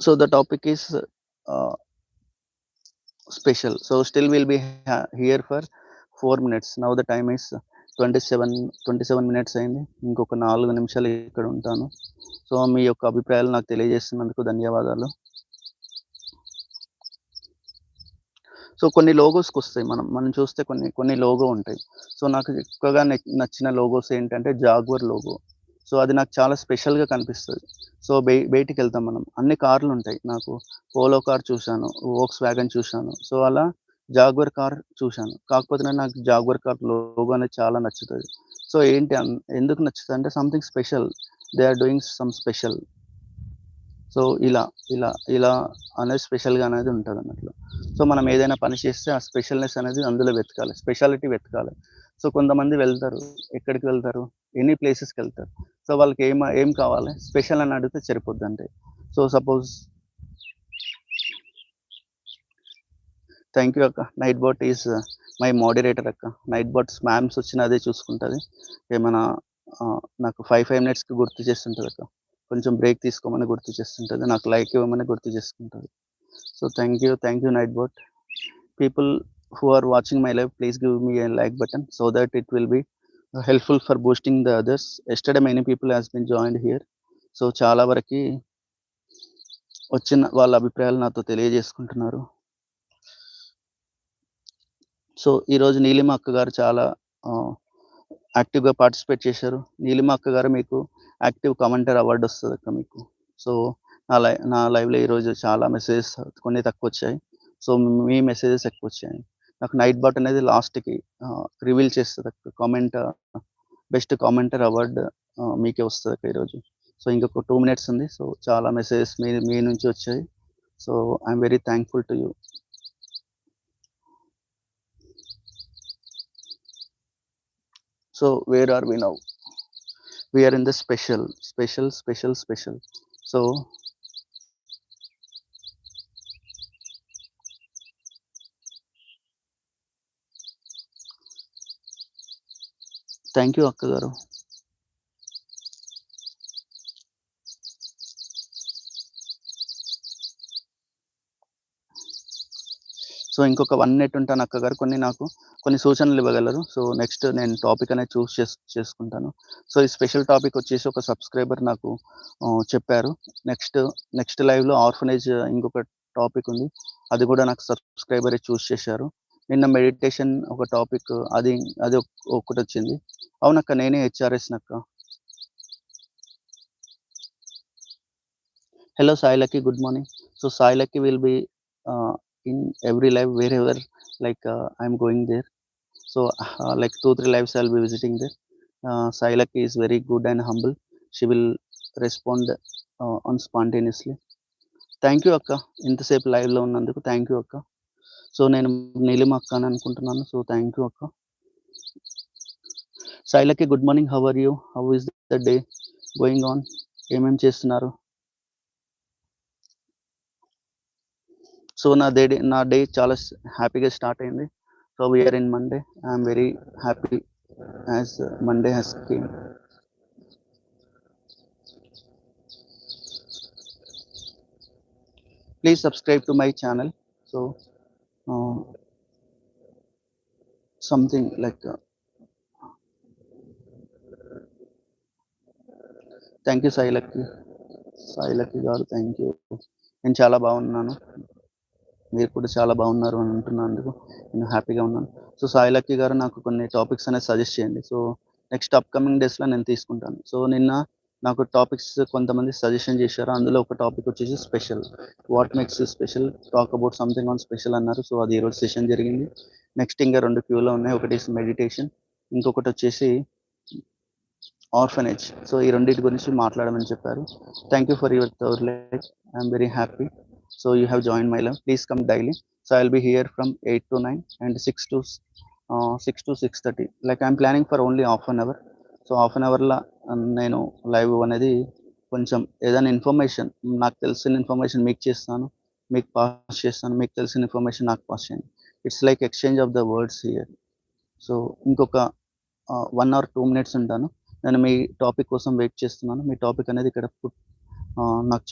So the topic is uh, special. So still we'll be for here for four minutes. Now the time is 27 27 minutes అయింది. ఇంకొక నాలుగు నిమిషాలు ఇక్కడ ఉంటాను. So మీ యొక్క అభిప్రాయాలు నాకు తెలియజేస్తున్నందుకు ధన్యవాదాలు. సో కొన్ని లోగోస్కి వస్తాయి మనం మనం చూస్తే కొన్ని కొన్ని లోగో ఉంటాయి. సో నాకు ఎక్కువగా నచ్చిన లోగోస్ ఏంటంటే జాగ్వర్ లోగో సో అది నాకు చాలా స్పెషల్గా కనిపిస్తుంది. సో బయ బయటికి వెళ్తాం మనం. అన్ని కార్లు ఉంటాయి. నాకు పోలో కార్ చూశాను వోక్స్ వ్యాగన్ చూశాను. సో అలా జాగ్వర్ కార్ చూశాను. కాకపోతే నాకు జాగ్వర్ కార్ లోగో అనేది చాలా నచ్చుతుంది. సో ఏంటి ఎందుకు నచ్చుతుంది అంటే something special they are doing some special so ఇలా ఇలా ఇలా అనేది స్పెషల్గా అనేది ఉంటుంది అన్నట్లు. సో మనం ఏదైనా పని చేస్తే ఆ స్పెషల్నెస్ అనేది అందులో వెతకాలి. స్పెషాలిటీ వెతకాలి. సో కొంతమంది వెళ్తారు. ఎక్కడికి వెళ్తారు? ఎనీ ప్లేసెస్కి వెళ్తారు? సో వాళ్ళకి ఏం ఏం కావాలి? స్పెషల్ అని అడిగితే సరిపోద్ది అంటే సో సపోజ్ థ్యాంక్ యూ అక్క. Nightbot is my moderator అక్క. నైట్ బోట్ స్మామ్స్ వచ్చిన అదే చూసుకుంటుంది. ఏమైనా నాకు ఫైవ్ ఫైవ్ మినిట్స్కి గుర్తు చేస్తుంటుంది అక్క. కొంచెం బ్రేక్ తీసుకోమని గుర్తు చేస్తుంటుంది. నాకు లైక్ ఇవ్వమని గుర్తు చేసుకుంటుంది so thank you thank you Nightbot people who are watching my life please give me like button so that it will be helpful for boosting the others yesterday many people has been joined here so చాలా వరకు వచ్చిన వాళ్ళ అభిప్రాయాలు నాతో తెలియజేసుకుంటున్నారు. So ఈరోజు నీలిమ అక్క గారు చాలా యాక్టివ్గా పార్టిసిపేట్ చేశారు. నీలిమ అక్క గారు మీకు యాక్టివ్ కమెంటర్ అవార్డు వస్తుంది అక్క మీకు. సో నా లైవ్ నా లైవ్లో ఈరోజు చాలా మెసేజెస్ కొన్ని తక్కువ వచ్చాయి సో మీ మెసేజెస్ ఎక్కువ వచ్చాయి నాకు నైట్ బట్ అనేది లాస్ట్కి రివీల్ చేస్తుంది. కామెంట్ బెస్ట్ కామెంటర్ అవార్డ్ మీకే వస్తుంది అక్క ఈరోజు. సో ఇంకొక టూ మినిట్స్ ఉంది. సో చాలా మెసేజెస్ మీ మీ నుంచి వచ్చాయి. So I'm very thankful to you. So where are we now? We're in the special special special special. So thank you అక్క గారు. సో ఇంకొక వన్ నెట్ ఉంటాను అక్క గారు. కొన్ని నాకు కొన్ని సూచనలు ఇవ్వగలరు. సో నెక్స్ట్ నేను టాపిక్ అనేది చూస్ చేస్ చేసుకుంటాను. సో ఈ స్పెషల్ టాపిక్ వచ్చేసి ఒక సబ్స్క్రైబర్ నాకు చెప్పారు. నెక్స్ట్ నెక్స్ట్ లైవ్లో ఆర్ఫనేజ్ ఇంకొక టాపిక్ ఉంది. అది కూడా నాకు సబ్స్క్రైబర్ చూస్ చేశారు. నిన్న మెడిటేషన్ ఒక టాపిక్ అది అది ఒక- ఒకటి వచ్చింది. అవునక్క నేనే హెచ్ఆర్ఎస్ నక్క hello Sailaki good morning so Sailaki will be in every live wherever like I'm going there so like two three lives I'll be visiting there Sailaki is very good and humble she will respond on spontaneously thank you అక్క. ఇంతసేపు లైవ్లో ఉన్నందుకు thank you అక్క. So నేను నీలిమ అక్క అని అనుకుంటున్నాను so thank you అక్క. Sailaki good morning how are you how is the day going on ఏమేం చేస్తున్నారు? సో నా డే నా డే చాలా హ్యాపీగా స్టార్ట్ అయింది. So we're in Monday I'm very happy as Monday has came please subscribe to my channel so something like thank you Sailakki Sailakki garu thank you నేను చాలా బాగున్నాను. మీరు కూడా చాలా బాగున్నారు అని అంటున్నందుకు నేను హ్యాపీగా ఉన్నాను. సో సాయిలక్కి గారు నాకు కొన్ని టాపిక్స్ అనేది సజెస్ట్ చేయండి. సో నెక్స్ట్ అప్కమింగ్ డేస్లో నేను తీసుకుంటాను. సో నిన్న నాకు టాపిక్స్ కొంతమంది సజెషన్ చేశారు. అందులో ఒక టాపిక్ వచ్చేసి special what makes special talk about something on special అన్నారు. సో అది ఈరోజు సెషన్ జరిగింది. నెక్స్ట్ ఇంకా రెండు క్యూలో ఉన్నాయి. ఒకటి మెడిటేషన్ ఇంకొకటి వచ్చేసి ఆర్ఫనేజ్ సో ఈ రెండింటి గురించి మాట్లాడమని చెప్పారు. Thank you for your third like I'm very happy so you have join my love please come daily so I will be here from eight to nine and six to six to six thirty like I'm planning for only half an hour so half an అవర్లో నేను live అనేది కొంచెం ఏదైనా information నాకు తెలిసిన information మీకు చేస్తాను మీకు పాస్ చేస్తాను మీకు తెలిసిన ఇన్ఫర్మేషన్ నాకు పాస్ చేయండి. It's like exchange of the words here so ఇంకొక వన్ అవర్ టూ మినిట్స్ ఉంటాను. నేను మీ టాపిక్ కోసం వెయిట్ చేస్తున్నాను. మీ టాపిక్ అనేది ఇక్కడ నాకు ఆ, నాకు